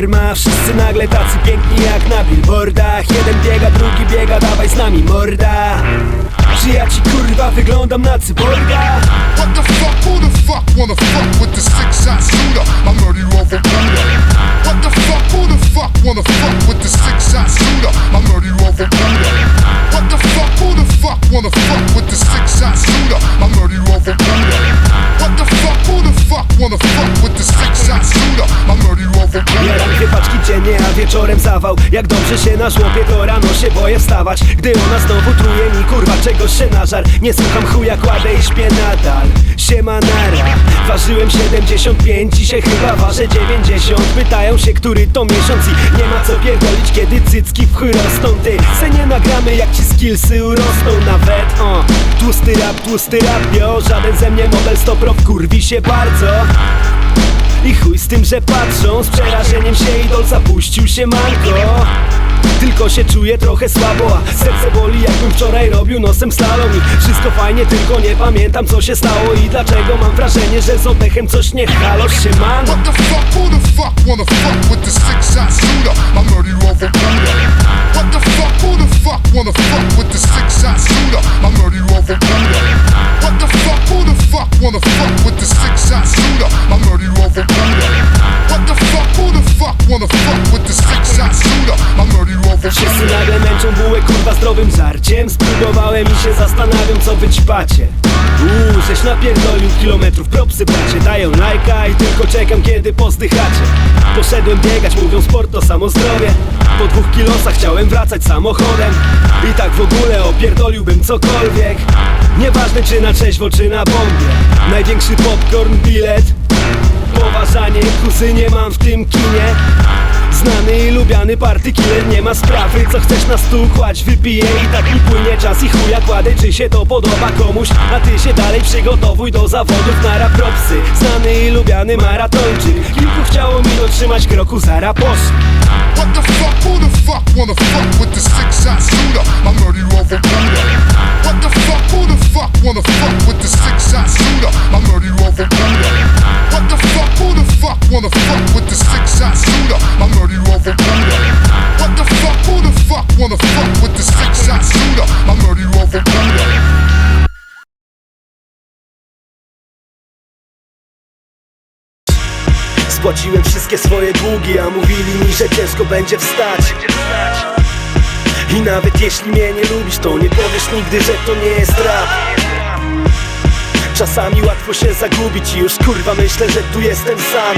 A wszyscy nagle tacy piękni jak na billboardach Jeden biega, drugi biega, dawaj z nami morda Czy ja ci kurwa wyglądam na cyborga? What the fuck? Who the fuck wanna fuck with the six shot shooter? I murder over Buddha. What the fuck? Who the fuck wanna fuck with the six shot shooter? I murder over Buddha. What the fuck? Who the fuck wanna fuck with the six shot shooter? I murder over Buddha. What the fuck? Who the fuck wanna fuck wieczorem zawał. Jak dobrze się na żłopie, to rano się boję wstawać. Gdy ona znowu truje mi, kurwa, czegoś się nażar Nie słucham chuja, kładę i śpię nadal. Siema nara, ważyłem 75, dzisiaj chyba ważę 90 Pytają się, który to miesiąc i nie ma co pierdolić, kiedy cycki w chuj rosną. Ty, se nie nagramy jak ci skillsy urosną. Nawet o, Tłusty rap, tłusty rap, bio, żaden ze mnie model 100 pro wkurwi się bardzo i chuj z tym, że patrzą. Z przerażeniem się idol zapuścił się manko tylko się czuję trochę słabo, a serce boli jakbym wczoraj robił nosem slalom. I wszystko fajnie, tylko nie pamiętam co się stało. I dlaczego mam wrażenie, że z oddechem coś nie halo się man What the fuck? Who the fuck wanna fuck with the six wanna fuck with the six shot shooter? I murder you over Wszyscy nagle męczą bułę kurwa zdrowym żarciem. Spróbowałem i się zastanawiam co wyćpacie Uuu, żeś napierdolił kilometrów propsy bracie. Dają lajka i tylko czekam kiedy pozdychacie. Poszedłem biegać, mówią sport to samo zdrowie Po dwóch kilosach chciałem wracać samochodem. I tak w ogóle opierdoliłbym cokolwiek. Nieważne czy na trzeźwo czy na bombie. Największy popcorn bilet. Poważanie kuzynie mam w tym kinie party killer nie ma sprawy Co chcesz na stół kładź, wypiję i tak mi płynie czas I chuja kładę, czy się to podoba komuś A ty się dalej przygotowuj do zawodów na rapropsy Znany i lubiany maratończyk Kilku chciało mi dotrzymać kroku, zara poszli What the fuck? Who the fuck wanna fuck with the six Spłaciłem wszystkie swoje długi, a mówili mi, że ciężko będzie wstać. I nawet jeśli mnie nie lubisz, to nie powiesz nigdy, że to nie jest rap. Czasami łatwo się zagubić i już kurwa myślę, że tu jestem sam